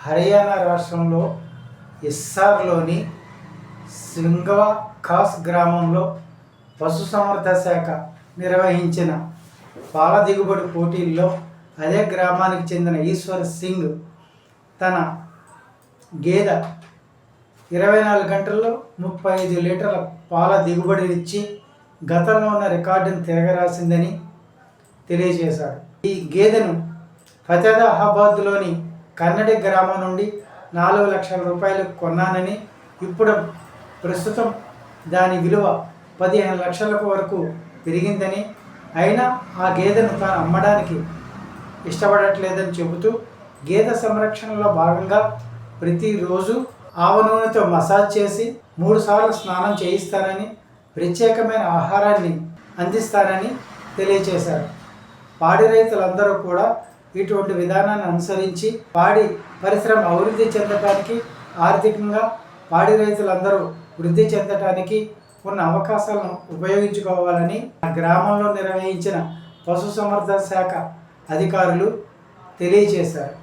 హర్యానా రాష్ట్రంలో ఇస్సార్లోని సింగవ ఖాస్ గ్రామంలో పశుసంవర్ధ శాఖ నిర్వహించిన పాల దిగుబడి పోటీల్లో అదే గ్రామానికి చెందిన ఈశ్వర్ సింగ్ తన గేదె ఇరవై నాలుగు గంటల్లో ముప్పై ఐదు లీటర్ల పాల దిగుబడినిచ్చి గతంలో ఉన్న రికార్డును తిరగరాసిందని తెలియజేశాడు. ఈ గేదెను ఫతేదాబాద్లోని కన్నడి గ్రామం నుండి నాలుగు లక్షల రూపాయలు కొన్నానని ఇప్పుడు ప్రస్తుతం దాని విలువ పదిహేను లక్షలకు వరకు పెరిగిందని. అయినా ఆ గేదెను తాను అమ్మడానికి ఇష్టపడట్లేదని చెబుతూ గేదె సంరక్షణలో భాగంగా ప్రతిరోజు ఆవ నూనెతో మసాజ్ చేసి మూడుసార్లు స్నానం చేయిస్తానని ప్రత్యేకమైన ఆహారాన్ని అందిస్తానని తెలియజేశారు పాడి రైతులందరూ కూడా ఇటువంటి విధానాన్ని అనుసరించి పాడి పరిశ్రమ అభివృద్ధి చెందటానికి ఆర్థికంగా పాడి రైతులందరూ వృద్ధి చెందటానికి ఉన్న అవకాశాలను ఉపయోగించుకోవాలని గ్రామంలో నిర్వహించిన పశుసంవర్ధక శాఖ అధికారులు తెలియజేశారు.